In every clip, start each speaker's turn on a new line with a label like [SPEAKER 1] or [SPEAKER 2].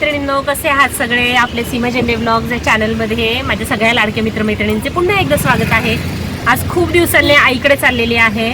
[SPEAKER 1] मित्रमैत्रिणींनो कसे आहात सगळे? आपले सीमा झेंडे ब्लॉग या चॅनलमध्ये माझ्या सगळ्या लाडक्या मित्रमैत्रिणींचे पुन्हा एकदा स्वागत आहे. आज खूप दिवसांनी आईकडे चाललेली आहे.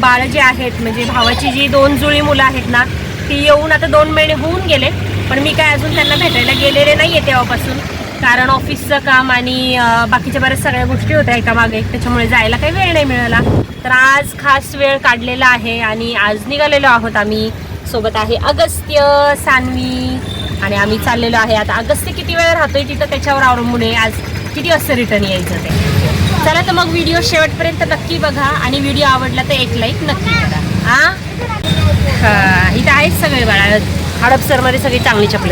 [SPEAKER 1] बाळ जे आहेत म्हणजे भावाची जी दोन जुळी मुलं आहेत ना ती येऊन आता दोन महिने होऊन गेले पण मी काय अजून त्यांना भेटायला गेलेले नाही आहे तेव्हापासून. कारण ऑफिसचं काम आणि बाकीच्या बऱ्याच सगळ्या गोष्टी होत्या एका मागे त्याच्यामुळे जायला काही वेळ नाही मिळाला. तर आज खास वेळ काढलेला आहे आणि आज निघालेलो आहोत आम्ही. सोबत आहे अगस्त्य सान्वी आणि आम्ही चाललेलो आहे. आता अगस्त्य किती वेळ राहतोय तिथं त्याच्यावर अवलंबून आहे. आज किती वाजता रिटर्न यायचं ते? चला तर मग व्हिडिओ शेवटपर्यंत नक्की बघा आणि व्हिडिओ आवडला तर एक लाईक नक्की करा. हा? इथं आहेत सगळे बाळा. हडपसरमध्ये सगळी चांगली चपल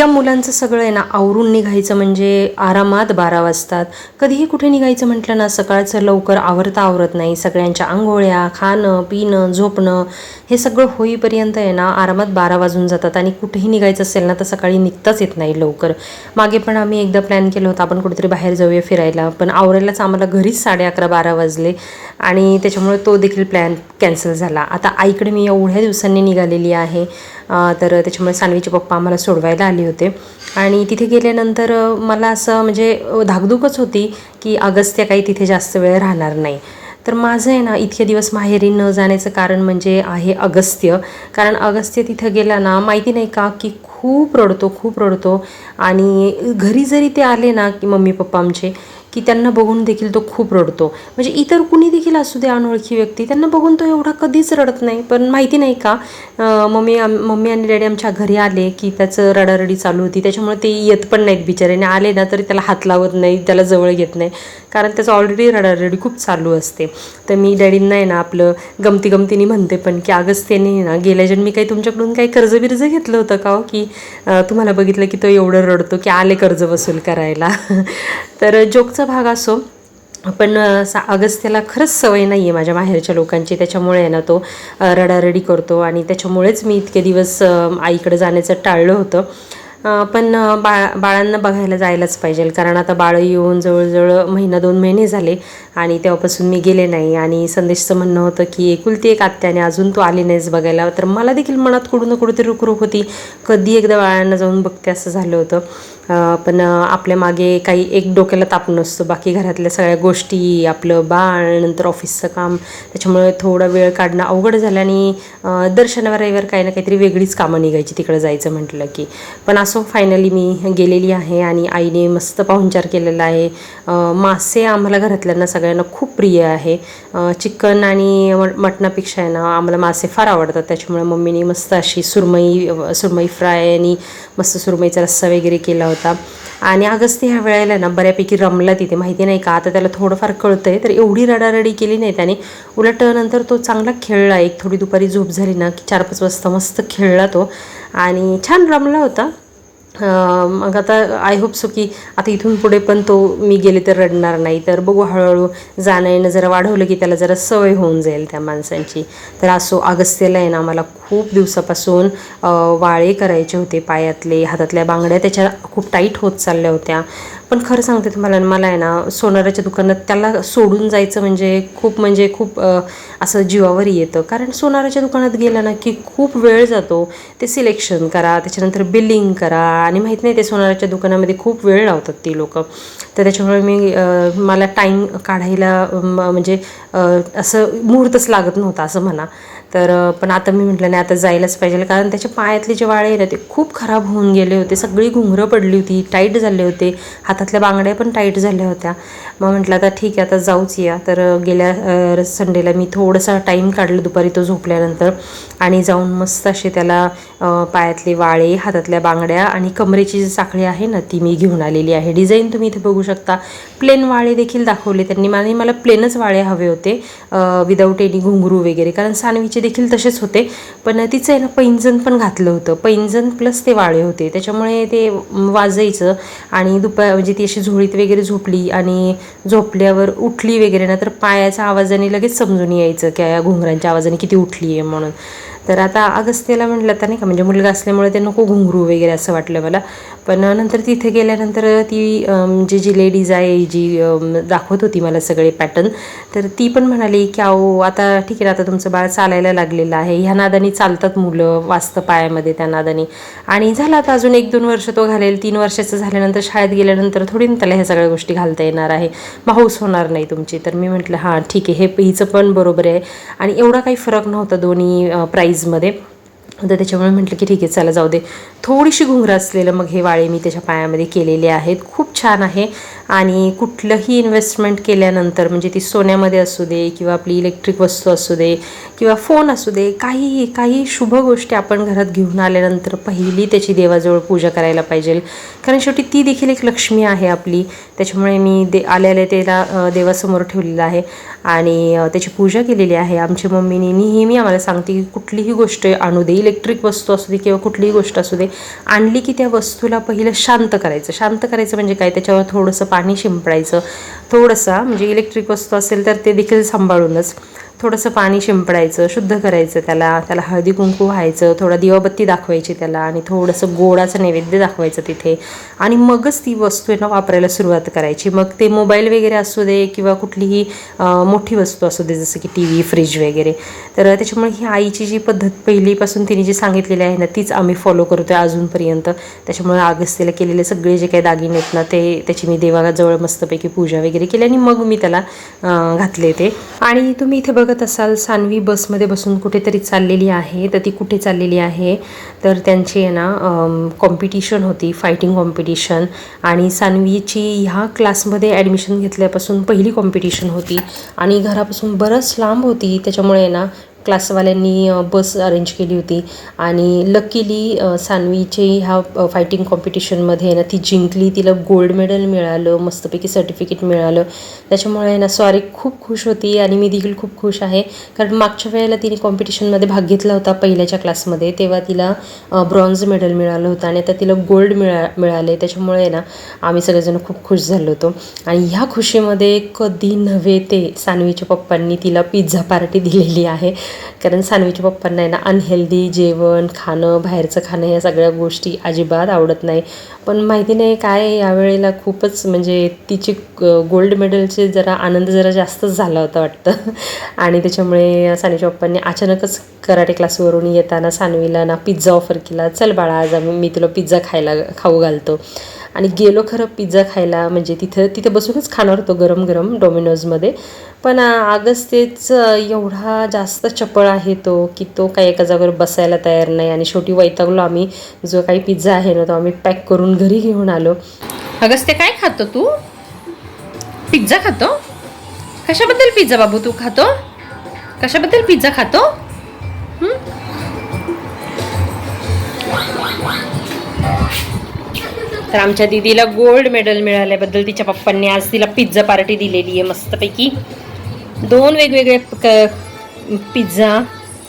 [SPEAKER 2] या मुलांचं सगळं आहे ना आवरून निघायचं म्हणजे आरामात बारा वाजतात. कधीही कुठे निघायचं म्हटलं ना सकाळचं लवकर आवरता आवरत नाही. सगळ्यांच्या आंघोळ्या खाणं पिणं झोपणं हे सगळं होईपर्यंत आहे ना आरामात बारा वाजून जातात आणि कुठेही निघायचं असेल ना तर सकाळी निघताच येत नाही लवकर. मागे पण आम्ही एकदा प्लॅन केलं होतं आपण कुठेतरी बाहेर जाऊया फिरायला. पण आवरायलाच आम्हाला घरीच साडे अकरा बारा वाजले आणि त्याच्यामुळे तो देखील प्लॅन कॅन्सल झाला. आता आईकडे मी एवढ्या दिवसांनी निघालेली आहे. तर त्याच्यामुळे सानवीचे पप्पा आम्हाला सोडवायला आले होते आणि तिथे गेल्यानंतर मला असं म्हणजे धाकधूकच होती की अगस्त्या काही तिथे जास्त वेळ राहणार नाही. तर माझं आहे ना इतके दिवस माहेरी न जाण्याचं कारण म्हणजे आहे अगस्त्य. कारण अगस्त्य तिथं गेला ना माहिती नाही का की खूप रडतो खूप रडतो. आणि घरी जरी ते आले ना की मम्मी पप्पा आमचे की त्यांना बघून देखील तो खूप रडतो. म्हणजे इतर कुणी देखील असू दे अनोळखी व्यक्ती त्यांना बघून तो एवढा कधीच रडत नाही. पण माहिती नाही का मम्मी मम्मी आणि डॅडी आमच्या घरी आले की त्याचं रडारडी चालू होती. त्याच्यामुळे ते येत पण नाहीत बिचाऱ्याने आले ना तरी त्याला हात लावत नाही त्याला जवळ घेत नाही. कारण त्याचं ऑलरेडी रडारडी खूप चालू असते. तर मी डॅडींना आहे ना आपलं गमती गमतीने म्हणते पण की अगस्त्याने ना गेल्या जन्मी काही तुमच्याकडून काही कर्ज बिर्ज घेतलं होतं का हो? की तुम्हाला बघितलं की तो एवढं रडतो की आले कर्ज वसूल करायला. तर जोकचा भाग असो पण सा अगस्त्याला खरंच सवय नाही आहे माझ्या माहेरच्या लोकांची. त्याच्यामुळे आहे ना तो रडारडी करतो आणि त्याच्यामुळेच मी इतके दिवस आईकडे जाण्याचं टाळलं होतं. पण बाळा बाळांना बघायला जायलाच पाहिजे. कारण आता बाळं येऊन जवळजवळ महिना दोन महिने झाले आणि तेव्हापासून मी गेले नाही. आणि संदेशचं म्हणणं होतं की एकुलती एक आत्याने अजून तू आली नाहीस बघायला. तर मला देखील मनात कुठून ना कुठंतरी रुकरुक होती. कधी एकदा बाळांना जाऊन बघते असं झालं होतं. पण आपल्या मागे काही एक डोक्याला ताप नसतो. बाकी घरातल्या सगळ्या गोष्टी आपलं बाळ नंतर ऑफिसचं काम त्याच्यामुळे थोडा वेळ काढणं अवघड झालं. आणि अ, दर शनिवार रविवार काही ना काहीतरी वेगळीच कामं निघायची. तिकडं जायचं म्हटलं की. पण सो फायनली मी गेलेली आहे आणि आईने मस्त पाहुणचार केलेला आहे. मासे आम्हाला घरातल्यांना सगळ्यांना खूप प्रिय आहे. चिकन आणि मटणापेक्षा आहे ना आम्हाला मासे फार आवडतात. त्याच्यामुळे मम्मीने मस्त अशी सुरमई सुरमई फ्राय आणि मस्त सुरमईचा रस्सा वगैरे केला होता. आणि अगस्ती ह्या वेळेला ना बऱ्यापैकी रमला तिथे. माहिती नाही का? आता त्याला थोडंफार कळतं आहे तर एवढी रडारडी केली नाही त्याने. उलट नंतर तो चांगला खेळला. एक थोडी दुपारी झोप झाली ना की चार पाच वाजता मस्त खेळला तो. आणि छान रमला होता. मग आता आय होप सो की आता इथून पुढे पण तो मी गेले तर रडणार नाही. तर बघू हळूहळू जाणं येणं जरा वाढवलं की त्याला जरा सवय होऊन जाईल त्या माणसांची. तर असो अगस्त्यला आहे ना मला खूप दिवसापासून वाळे करायचे होते पायातले हातातल्या बांगड्या त्याच्या खूप टाईट होत चालल्या होत्या. पण खरं सांगते तुम्हाला मला आहे ना सोनाराच्या दुकानात त्याला सोडून जायचं म्हणजे खूप म्हणजे खूप असं जीवावर येतं. कारण सोनाराच्या दुकानात गेलं ना की खूप वेळ जातो. ते सिलेक्शन करा त्याच्यानंतर बिलिंग करा आणि माहीत नाही ते सोनाराच्या दुकानामध्ये खूप वेळ लावतात ती लोक. तर त्याच्यामुळे मी मला टाईम काढायला म्हणजे असं मुहूर्तच लागत नव्हता असं म्हणा. तर पण आता मी म्हटलं नाही आता जायलाच पाहिजे. कारण त्याच्या पायातले जे वाळे आहे ना ते खूप खराब होऊन गेले होते. सगळी घुंगरं पडली होती टाईट झाले होते. हातातल्या बांगड्या पण टाईट झाल्या होत्या. मग म्हटलं आता ठीक आहे आता जाऊच या. तर गेल्या संडेला मी थोडासा टाईम काढलं दुपारी तो झोपल्यानंतर. आणि जाऊन मस्त असे त्याला पायातले वाळे हातातल्या बांगड्या आणि कमरेची जी साखळी आहे ना ती मी घेऊन आलेली आहे. डिझाईन तुम्ही इथे बघू शकता. प्लेन वाळे देखील दाखवले त्यांनी. आणि मला प्लेनच वाळे हवे होते विदाऊट एनी घुंगरू वगैरे. कारण सानवीचे देखील तसेच होते. पण पण तिचं आहे ना पैंजण पण घातलं होतं. पैंजण प्लस ते वाळे होते. त्याच्यामुळे ते वाजायचं आणि दुपार म्हणजे ती अशी झोळीत वगैरे झोपली आणि झोपल्यावर उठली वगैरे ना तर पायाच्या आवाजाने लगेच समजून यायचं की या घुंगरांच्या आवाजाने किती उठली आहे म्हणून. तर आता अगस्त्यला म्हटलं तर नाही का म्हणजे मुलगा असल्यामुळे ते नको घुंगरू वगैरे असं वाटलं मला. पण नंतर तिथे गेल्यानंतर ती जी जी लेडीज आहे जी दाखवत होती मला सगळे पॅटर्न तर ती पण म्हणाली की अहो आता ठीक आहे ना आता तुमचं बाळ चालायला लागलेलं आहे. ह्या नादानी चालतात मुलं वाचतं पायामध्ये त्या नादानी. आणि झालं आता अजून एक दोन वर्ष तो घालेल. तीन वर्षाचं झाल्यानंतर शाळेत गेल्यानंतर थोडी ना त्याला ह्या सगळ्या गोष्टी घालता येणार आहे. माहूस होणार नाही तुमची. तर मी म्हटलं हां ठीक आहे. हे हिचं पण बरोबर आहे. आणि एवढा काही फरक नव्हता दोन्ही प्राईज साईजमध्ये तर त्याच्यामुळे म्हटलं की ठीक आहे चला जाऊ दे. थोडीशी घुंगरं असलेलं मग हे वाळे मी त्याच्या पायामध्ये केलेले आहेत. खूप छान आहे. आणि कुठलंही इन्व्हेस्टमेंट केल्यानंतर म्हणजे ती सोन्यामध्ये असू दे किंवा आपली इलेक्ट्रिक वस्तू असू दे किंवा फोन असू दे काहीही काही शुभ गोष्टी आपण घरात घेऊन आल्यानंतर पहिली त्याची देवाजवळ पूजा करायला पाहिजे. कारण शेवटी ती देखील एक लक्ष्मी आहे आपली. त्याच्यामुळे मी दे आलेले त्याला देवासमोर ठेवलेलं आहे. आणि त्याची पूजा केलेली आहे. आमच्या मम्मीने नेहमी आम्हाला सांगते की कुठलीही गोष्ट आणू दे. इलेक्ट्रिक वस्तू असू दे किंवा कुठलीही गोष्ट असू दे आणली की त्या वस्तूला पहिलं शांत करायचं. शांत करायचं म्हणजे काय? त्याच्यावर थोडंसं पाणी शिंपडायचं. थोडंसं म्हणजे इलेक्ट्रिक वस्तू असेल तर ते देखील सांभाळूनच. थोडंसं पाणी शिंपडायचं शुद्ध करायचं त्याला. त्याला हळदी कुंकू व्हायचं थोडा दिवाबत्ती दाखवायची त्याला आणि थोडंसं गोडाचं नैवेद्य दाखवायचं तिथे. आणि मगच ती वस्तू आहे ना वापरायला सुरुवात करायची. मग ते मोबाईल वगैरे असू दे किंवा कुठलीही मोठी वस्तू असू दे जसं की टी व्ही फ्रीज वगैरे. तर त्याच्यामुळे ही आईची जी पद्धत पहिलीपासून तिने जी सांगितलेली आहे ना तीच आम्ही फॉलो करतो आहे अजूनपर्यंत. त्याच्यामुळे अगस्त्यला केलेले सगळे जे काही दागिने आहेत ना ते त्याची मी देवाजवळ मस्तपैकी पूजा वगैरे केली आणि मग मी त्याला घातले ते. आणि तुम्ही इथे बघत असाल सानवी बसमध्ये बसून कुठेतरी चाललेली आहे तर ती कुठे चाललेली आहे? तर त्यांची आहे ना कॉम्पिटिशन होती फायटिंग कॉम्पिटिशन आणि सानवीची ह्या क्लासमध्ये ॲडमिशन घेतल्यापासून पहिली कॉम्पिटिशन होती. आणि घरापासून बरंच लांब होती. त्याच्यामुळे ना क्लासवाल्यांनी बस अरेंज केली होती. आणि लकीली सानवीचे ह्या फायटिंग कॉम्पिटिशनमध्ये आहे ना ती जिंकली. तिला गोल्ड मेडल मिळालं मस्तपैकी सर्टिफिकेट मिळालं. त्याच्यामुळे आहे ना सॉरी खूप खुश होती आणि मी देखील खूप खुश आहे. कारण मागच्या वेळेला तिने कॉम्पिटिशनमध्ये भाग घेतला होता पहिल्याच्या क्लासमध्ये तेव्हा तिला ब्रॉन्झ मेडल मिळालं होतं आणि आता तिला गोल्ड मिळा मिळाले. त्याच्यामुळे ना आम्ही सगळेजण खूप खुश झालो होतो. आणि ह्या खुशीमध्ये कधी नव्हे ते सानवीच्या पप्पांनी तिला पिझ्झा पार्टी दिलेली आहे. कारण सानवीच्या पप्पांना आहे ना अनहेल्दी जेवण खाणं बाहेरचं खाणं ह्या सगळ्या गोष्टी अजिबात आवडत नाही. पण माहिती नाही काय यावेळेला खूपच म्हणजे तिची गोल्ड मेडलचे जरा आनंद जरा जास्तच झाला होता वाटतं. आणि त्याच्यामुळे सानवीच्या पप्पांनी अचानकच कराटे क्लासवरून येताना सानवीला ना पिझ्झा ऑफर केला. चल बाळा आज आम्ही मी तुला पिझ्झा खायला खाऊ घालतो. आणि गेलो खरं पिझ्झा खायला म्हणजे तिथं तिथं बसूनच खाणार होतो गरम गरम डोमिनोजमध्ये पण आगस्तेच एवढा जास्त चपळ आहे तो की तो काही एका जागेवर बसायला तयार नाही. आणि शेवटी वैतागलो आम्ही. जो काही पिझ्झा आहे ना तो आम्ही पॅक करून घरी घेऊन आलो.
[SPEAKER 1] अगस्ते काय खातो तू? पिझ्झा खातो? कशाबद्दल पिझ्झा बाबू तू खातो? कशाबद्दल पिझ्झा खातो? तर आमच्या दीदीला गोल्ड मेडल मिळाल्याबद्दल तिच्या पप्पांनी आज तिला पिझ्झा पार्टी दिलेली आहे मस्तपैकी. दोन वेगवेगळे क- पिझ्झा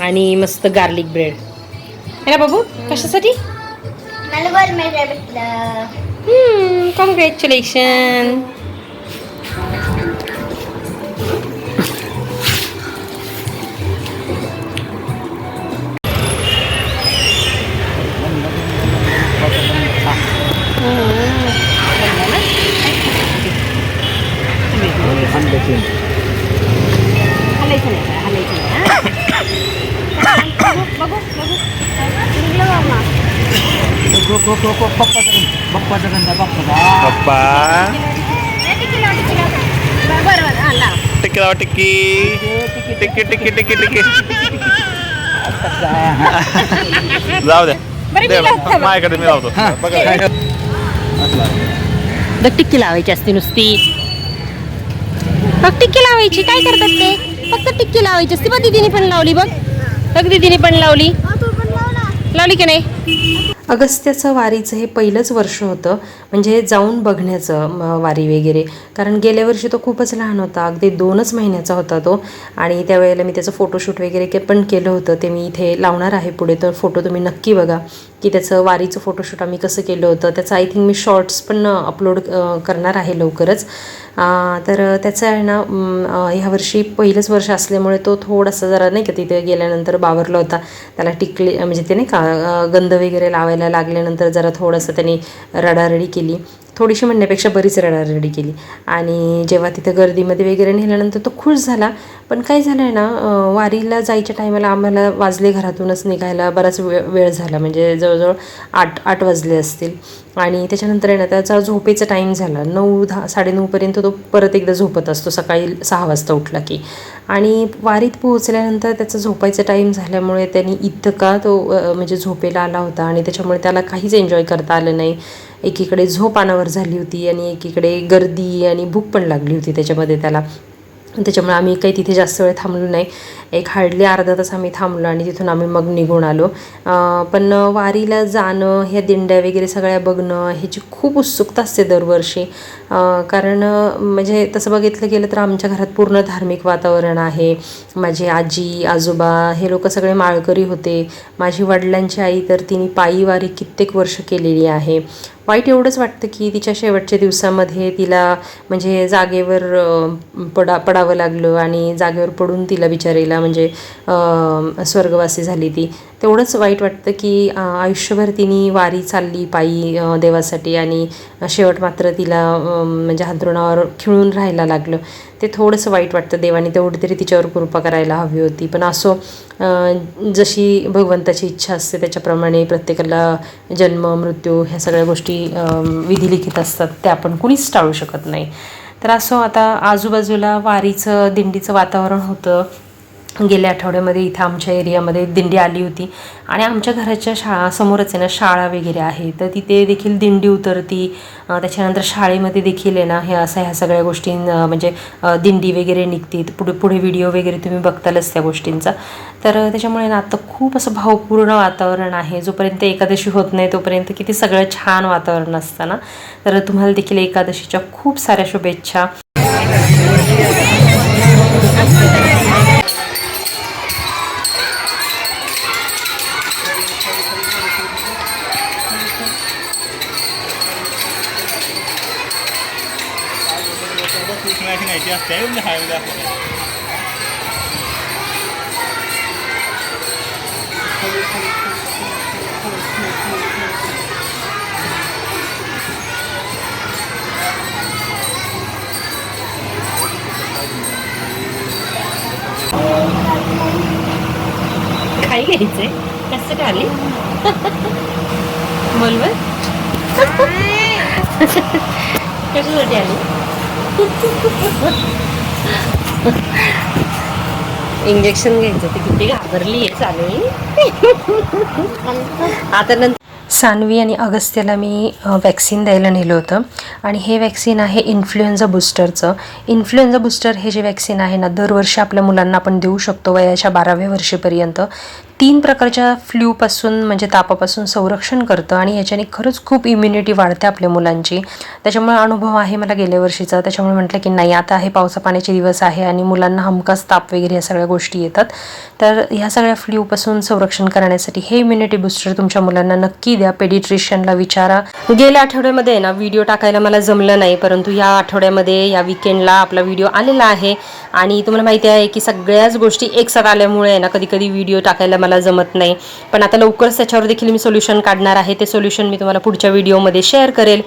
[SPEAKER 1] आणि मस्त गार्लिक ब्रेड. है ना बाबू? कशासाठी? कॉंग्रॅच्युलेशन बघू बघू निघलं बाबा.
[SPEAKER 3] पप्पा.
[SPEAKER 1] टिकिला, टिकिला. बरं, बरं, हा, लाव.
[SPEAKER 3] टिकी लावा टिकी टिकी टिकी. टिकी टिकी जाऊ
[SPEAKER 1] बरं, मी लावतो बघ.
[SPEAKER 3] माझ्याकडे मी लावतो. बघा.
[SPEAKER 1] बघ टिक्की लावायची असते नुसती. बघ टिक्की लावायची. काय करतात ते? फक्त टिक्की लावायची. असते बघ दीदीने पण लावली बघ. बघ दीदीने पण लावली. लावली की नाही?
[SPEAKER 2] अगस्त्याचं वारीचं हे पहिलंच वर्ष होतं. म्हणजे जाऊन बघण्याचं म, वारी वगैरे. कारण गेल्या वर्षी तो खूपच लहान होता. अगदी दोनच महिन्याचा होता तो. आणि त्यावेळेला मी त्याचं फोटोशूट वगैरे के पण केलं होतं. ते मी इथे लावणार आहे पुढे. तर फोटो तुम्ही नक्की बघा. की त्याचं वारीचं फोटोशूट आम्ही कसं केलं होतं. त्याचं आय थिंक मी शॉर्ट्स पण अपलोड करणार आहे लवकरच. तर त्याचं आहे ना ह्यावर्षी ह्या वर्षी पहिलंच वर्ष असल्यामुळे तो थोडासा जरा नाही का तिथे गेल्यानंतर बावरला होता. त्याला टिकली म्हणजे ते नाही का गंध वगैरे लावायला लागल्यानंतर जरा थोडंसं त्यांनी रडारडी केली. थोडीशी म्हणण्यापेक्षा बरीच रडारडी केली. आणि जेव्हा तिथं गर्दीमध्ये वगैरे नेल्यानंतर तो खुश झाला. पण काय झालं आहे ना वारीला जायच्या टायमाला आम्हाला वाजले घरातूनच निघायला बराच वेळ वेळ झाला. म्हणजे जवळजवळ आठ आठ वाजले असतील. आणि त्याच्यानंतर आहे ना त्याचा झोपेचा टाईम झाला. नऊ दहा साडेनऊपर्यंत तो परत एकदा झोपत असतो. सकाळी सहा वाजता उठला की. आणि वारीत पोहोचल्यानंतर त्याचा झोपायचा टाईम झाल्यामुळे त्यांनी इतका तो म्हणजे झोपेला आला होता. आणि त्याच्यामुळे त्याला काहीच एन्जॉय करता आलं नाही. एकीकडे झोप अनावर झाली होती आणि एकीकडे गर्दी आणि भूक पण लागली होती त्याच्यामध्ये त्याला. त्याच्यामुळे आम्ही काही तिथे जास्त वेळ थांबलो नाही. एक हार्डली अर्धा तास आम्ही थांबलो आणि तिथून आम्ही मग निघून आलो. पण वारीला जाणं ह्या दिंड्या वगैरे सगळ्या बघणं ह्याची खूप उत्सुकता असते दरवर्षी. कारण म्हणजे तसं बघितलं गेलं तर आमच्या घरात पूर्ण धार्मिक वातावरण आहे. माझी आजी आजोबा हे लोक सगळे माळकरी होते. माझी वडिलांची आई तर तिने पायी वारी कित्येक वर्ष केलेली आहे. वाईट एवढंच वाटतं की तिच्या शेवटच्या दिवसामध्ये तिला म्हणजे जागेवर पडा पडावं लागलं आणि जागेवर पडून तिला बिचारीला म्हणजे स्वर्गवासी झाली ती. तेवढंच वाईट वाटतं की आयुष्यभर तिने वारी चालली पायी देवासाठी आणि शेवट मात्र तिला म्हणजे हातरुणावर खिळून राहायला लागलं. ते थोडंसं वाईट वाटतं देवाने तेवढी तरी तिच्यावर कृपा करायला हवी होती. पण असो जशी भगवंताची इच्छा असते त्याच्याप्रमाणे प्रत्येकाला जन्म मृत्यू ह्या सगळ्या गोष्टी विधिलिखित असतात त्या आपण कुणीच टाळू शकत नाही. तर असं आता आजूबाजूला वारीचं दिंडीचं वातावरण होतं. गेल्या आठवड्यामध्ये इथं आमच्या एरियामध्ये दिंडी आली होती. आणि आमच्या घराच्या शाळा समोरच आहे ना शाळा वगैरे आहे. तर तिथे देखील दिंडी उतरती. त्याच्यानंतर शाळेमध्ये देखील आहे ना हे असं ह्या सगळ्या गोष्टी म्हणजे दिंडी वगैरे निघते पुढे पुढे व्हिडिओ वगैरे तुम्ही बघतालच त्या गोष्टींचा. तर त्याच्यामुळे ना आत्ता खूप असं भावपूर्ण वातावरण आहे. जोपर्यंत एकादशी होत नाही तोपर्यंत किती सगळं छान वातावरण असतं ना. तर तुम्हाला देखील एकादशीच्या खूप साऱ्या शुभेच्छा.
[SPEAKER 3] माहिती असते हायमध्ये असते
[SPEAKER 1] काही घ्यायचंय कसं आली बोल बर कशासाठी आली? इंजेक्शन घ्यायचं. ती किती घाबरली आहे चालू आता नंतर
[SPEAKER 2] सानवी आणि अगस्त्याला मी वॅक्सिन द्यायला नेलं होतं. आणि हे वॅक्सिन आहे इन्फ्लुएन्झा बूस्टरचं इन्फ्लुएन्झा बूस्टर हे जे वॅक्सिन आहे ना दरवर्षी आपल्या मुलांना आपण देऊ शकतो वयाच्या बाराव्या वर्षीपर्यंत. तीन प्रकारच्या फ्ल्यूपासून म्हणजे तापापासून संरक्षण करतं आणि याच्याने खरंच खूप इम्युनिटी वाढते आपल्या मुलांची. त्याच्यामुळे अनुभव आहे मला गेल्या वर्षीचा. त्याच्यामुळे म्हटलं की नाही आता हे पावसा पाण्याचे दिवस आहे आणि मुलांना हमखास ताप वगैरे या सगळ्या गोष्टी येतात. तर ह्या सगळ्या फ्ल्यूपासून संरक्षण करण्यासाठी हे इम्युनिटी बूस्टर तुमच्या मुलांना नक्की द्या. पेडिट्रिशियनला विचारा. गेल्या आठवड्यामध्ये आहे ना व्हिडिओ टाकायला मला जमलं नाही परंतु या आठवड्यामध्ये या विकेंडला आपला व्हिडिओ आलेला आहे. आणि तुम्हाला माहिती आहे की सगळ्याच गोष्टी एकसाथ आल्यामुळे ना कधी कधी व्हिडिओ टाकायला मला जमत नाही. पण आता लवकरच त्याच्यावर देखील मी सोल्युशन काढणार आहे. ते सोल्युशन मी तुम्हाला पुढच्या व्हिडिओमध्ये शेअर करेल.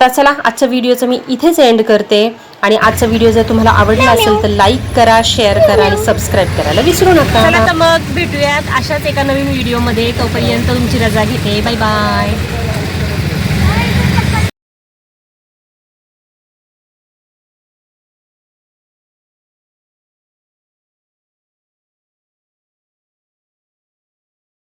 [SPEAKER 2] तर चला आजच्या व्हिडिओचं मी इथेच एंड करते. आणि आजचा व्हिडिओ जर तुम्हाला आवडला असेल तर लाईक करा शेअर करा आणि सबस्क्राईब करायला विसरू
[SPEAKER 1] चला
[SPEAKER 2] नका
[SPEAKER 1] तर मग भेटूयात अशाच एका नवीन व्हिडिओमध्ये तोपर्यंत तुमची रजा घेते. Bye bye